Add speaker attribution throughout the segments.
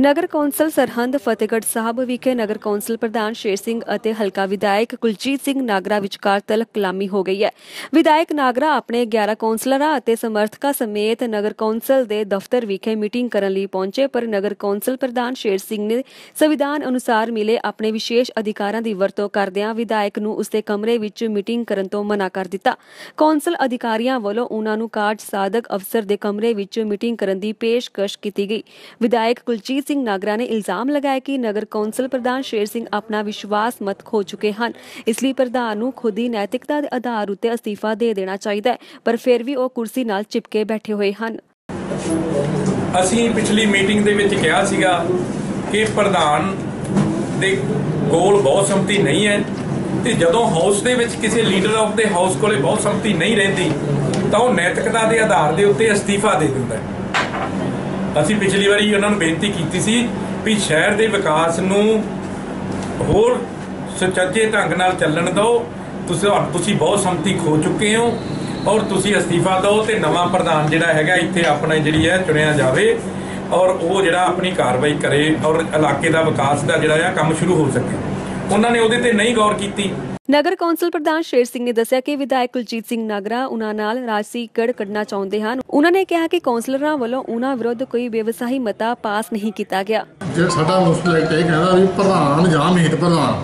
Speaker 1: ਨਗਰ council Sirhind Fatehgarh Sahib ਵਿਖੇ ਨਗਰ council ਪ੍ਰਧਾਨ ਸ਼ੇਰ ਸਿੰਘ ਅਤੇ ਹਲਕਾ ਵਿਧਾਇਕ ਕੁਲਜੀਤ ਸਿੰਘ ਨਾਗਰਾ ਵਿਚਕਾਰ ਤਲਕ ਕਲਾਮੀ ਹੋ ਗਈ ਹੈ। ਵਿਧਾਇਕ ਨਾਗਰਾ ਆਪਣੇ 11 ਕੌਂਸਲਰਾਂ ਅਤੇ ਸਮਰਥਕਾਂ ਸਮੇਤ ਨਗਰ ਕੌਂਸਲ ਦੇ ਦਫ਼ਤਰ ਵਿਖੇ ਮੀਟਿੰਗ ਕਰਨ ਲਈ ਪਹੁੰਚੇ, ਪਰ ਨਗਰ ਕੌਂਸਲ ਪ੍ਰਧਾਨ ਸ਼ੇਰ ਸਿੰਘ ਨੇ ਸੰਵਿਧਾਨ ਅਨੁਸਾਰ ਮਿਲੇ ਆਪਣੇ ਵਿਸ਼ੇਸ਼ ਅਧਿਕਾਰਾਂ ਦੀ ਵਰਤੋਂ ਕਰਦਿਆਂ ਵਿਧਾਇਕ ਨੂੰ ਉਸਦੇ ਕਮਰੇ ਵਿੱਚ ਮੀਟਿੰਗ ਕਰਨ ਤੋਂ ਮਨਾ ਕਰ ਦਿੱਤਾ। ਕੌਂਸਲ ਅਧਿਕਾਰੀਆਂ ਵੱਲੋਂ ਉਹਨਾਂ ਨੂੰ ਕਾਰਜ ਸਾਧਕ ਅਫਸਰ ਦੇ ਕਮਰੇ ਵਿੱਚ ਮੀਟਿੰਗ ਕਰਨ ਦੀ ਪੇਸ਼ਕਸ਼ ਕੀਤੀ ਗਈ। ਵਿਧਾਇਕ ਕੁਲਜੀਤ ਸਿੰਘ ਨਾਗਰਾ ਨੇ ਇਲਜ਼ਾਮ ਲਗਾਇਆ ਕਿ ਨਗਰ ਕੌਂਸਲ ਪ੍ਰਧਾਨ ਸ਼ੇਰ ਸਿੰਘ ਆਪਣਾ ਵਿਸ਼ਵਾਸ ਮਤ ਖੋ ਚੁੱਕੇ ਹਨ। ਇਸ ਲਈ ਪ੍ਰਧਾਨ ਨੂੰ ਖੁਦ ਹੀ ਨੈਤਿਕਤਾ ਦੇ ਆਧਾਰ ਉੱਤੇ ਅਸਤੀਫਾ ਦੇ ਦੇਣਾ ਚਾਹੀਦਾ ਹੈ, ਪਰ ਫਿਰ ਵੀ ਉਹ ਕੁਰਸੀ ਨਾਲ ਚਿਪਕੇ ਬੈਠੇ ਹੋਏ ਹਨ।
Speaker 2: ਅਸੀਂ ਪਿਛਲੀ ਮੀਟਿੰਗ ਦੇ ਵਿੱਚ ਕਿਹਾ ਸੀਗਾ ਕਿ ਪ੍ਰਧਾਨ ਦੇ ਕੋਲ ਬਹੁਤ ਸੰਮਤੀ ਨਹੀਂ ਹੈ ਤੇ ਜਦੋਂ ਹਾਊਸ ਦੇ ਵਿੱਚ ਕਿਸੇ ਲੀਡਰ ਆਫ ਦੇ ਹਾਊਸ ਕੋਲੇ ਬਹੁਤ ਸੰਮਤੀ ਨਹੀਂ ਰਹਿੰਦੀ, ਤਾਂ ਉਹ ਨੈਤਿਕਤਾ ਦੇ ਆਧਾਰ ਦੇ ਉੱਤੇ ਅਸਤੀਫਾ ਦੇ ਦਿੰਦਾ ਹੈ। ਅਸੀਂ ਪਿਛਲੀ ਵਾਰੀ ਉਹਨਾਂ ਨੂੰ ਬੇਨਤੀ ਕੀਤੀ ਸੀ ਵੀ ਸ਼ਹਿਰ ਦੇ ਵਿਕਾਸ ਨੂੰ ਹੋਰ ਸੁਚੱਜੇ ਢੰਗ ਨਾਲ ਚੱਲਣ ਦਿਓ। ਤੁਸੀਂ ਤੁਸੀਂ ਬਹੁਤ ਸੰਮਤੀ ਖੋ ਚੁੱਕੇ ਹੋ ਔਰ ਤੁਸੀਂ ਅਸਤੀਫਾ ਦਿਓ ਤੇ ਨਵਾਂ ਪ੍ਰਧਾਨ ਜਿਹੜਾ ਹੈਗਾ ਇੱਥੇ ਆਪਣਾ ਜਿਹੜੀ ਹੈ ਚੁਣਿਆ ਜਾਵੇ ਔਰ ਉਹ ਜਿਹੜਾ ਆਪਣੀ ਕਾਰਵਾਈ ਕਰੇ ਔਰ ਇਲਾਕੇ ਦਾ ਵਿਕਾਸ ਦਾ ਜਿਹੜਾ ਆ ਕੰਮ ਸ਼ੁਰੂ ਹੋ ਸਕੇ। ਉਹਨਾਂ ਨੇ ਉਹਦੇ ਤੇ ਨਹੀਂ ਗੌਰ ਕੀਤੀ।
Speaker 1: ਨਗਰ ਕੌਂਸਲ ਪ੍ਰਧਾਨ ਸ਼ੇਰ ਸਿੰਘ ਨੇ ਦੱਸਿਆ ਕਿ ਵਿਧਾਇਕ ਕੁਲਜੀਤ ਸਿੰਘ ਨਾਗਰਾ ਉਹਨਾਂ ਨਾਲ ਰਾਜਸੀ ਕੜ ਕੱਢਣਾ ਚਾਹੁੰਦੇ ਹਨ। ਉਹਨਾਂ ਨੇ ਕਿਹਾ ਕਿ ਕੌਂਸਲਰਾਂ ਵੱਲੋਂ ਉਹਨਾਂ ਵਿਰੁੱਧ ਕੋਈ ਬੇਵਸਾਹੀ ਮਤਾ ਪਾਸ ਨਹੀਂ ਕੀਤਾ ਗਿਆ।
Speaker 3: ਜੇ ਸਾਡਾ ਮੁਸਲਾ ਇਹ ਕਹਿੰਦਾ ਵੀ ਪ੍ਰਧਾਨ ਜਾਂ ਮੀਤ ਪ੍ਰਧਾਨ,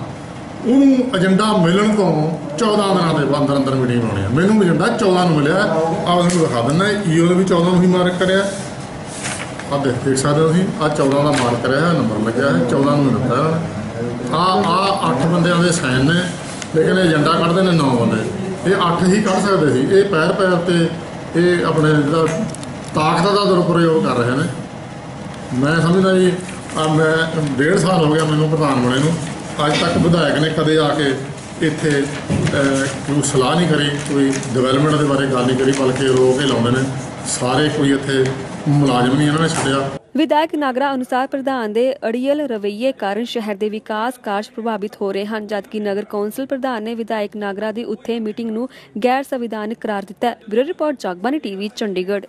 Speaker 3: ਉਹਨੂੰ ਏਜੰਡਾ ਮਿਲਣ ਤੋਂ 14 ਦਿਨਾਂ ਦੇ ਅੰਦਰ ਅੰਦਰ ਮੀਟਿੰਗ ਬਣਾਉਣੀ ਆ। ਮੈਨੂੰ ਏਜੰਡਾ 14 ਨੂੰ ਮਿਲਿਆ ਆ ਤੁਹਾਨੂੰ ਦਿਖਾ ਦਿੰਦਾ, ਈਓ ਨੇ ਵੀ 14 ਨੂੰ ਹੀ ਮਾਰਕ ਕਰਿਆ। ਆ ਦੇਖ ਸਕਦੇ ਹੋ ਤੁਸੀਂ ਆ 14 ਦਾ ਮਾਰਕ ਕਰਿਆ ਨੰਬਰ ਲੱਗਿਆ ਹੈ 14 ਨੂੰ ਦਿੱਤਾ। ਆ ਆ 8 ਬੰਦਿਆਂ ਦੇ ਸਾਈਨ ਨੇ। ਲੇਕਿਨ ਏਜੰਡਾ ਕੱਢਦੇ ਨੇ 9 ਬੰਦੇ। ਇਹ 8 ਹੀ ਕੱਢ ਸਕਦੇ ਸੀ। ਇਹ ਪੈਰ ਪੈਰ ਤੇ ਇਹ ਆਪਣੇ ਜਿਹੜਾ ਤਾਕਤ ਦਾ ਦੁਰਪ੍ਰਯੋਗ ਕਰ ਰਹੇ ਨੇ। ਮੈਂ ਸਮਝਦਾ ਜੀ, ਆ ਮੈਂ ਡੇਢ ਸਾਲ ਹੋ ਗਿਆ ਮੈਨੂੰ ਪ੍ਰਧਾਨ ਬਣੇ ਨੂੰ। ਅੱਜ ਤੱਕ ਵਿਧਾਇਕ ਨੇ ਕਦੇ ਆ ਕੇ ਇੱਥੇ ਕੋਈ ਸਲਾਹ ਨਹੀਂ ਕਰੀ, ਕੋਈ ਡਿਵੈਲਪਮੈਂਟ ਦੇ ਬਾਰੇ ਗੱਲ ਨਹੀਂ ਕਰੀ, ਬਲਕਿ ਰੋ ਕੇ ਲਾਉਂਦੇ ਨੇ। ਸਾਰੇ ਕੋਈ ਇੱਥੇ ਮੁਲਾਜ਼ਮ ਨਹੀਂ ਇਹਨਾਂ ਨੇ ਛੱਡਿਆ।
Speaker 1: ਵਿਧਾਇਕ ਨਾਗਰਾ ਅਨੁਸਾਰ ਪ੍ਰਧਾਨ ਦੇ ਅੜੀਅਲ ਰਵੱਈਏ ਕਾਰਨ ਸ਼ਹਿਰ ਦੇ ਵਿਕਾਸ ਕਾਰਜ ਪ੍ਰਭਾਵਿਤ ਹੋ ਰਹੇ ਹਨ, ਜਦਕਿ ਨਗਰ ਕੌਂਸਲ ਪ੍ਰਧਾਨ ਨੇ ਵਿਧਾਇਕ ਨਾਗਰਾ ਦੀ ਉੱਥੇ ਮੀਟਿੰਗ ਨੂੰ ਗੈਰ ਸੰਵਿਧਾਨਕ ਕਰਾਰ ਦਿੱਤਾ bureau report Jagbani TV, Chandigarh.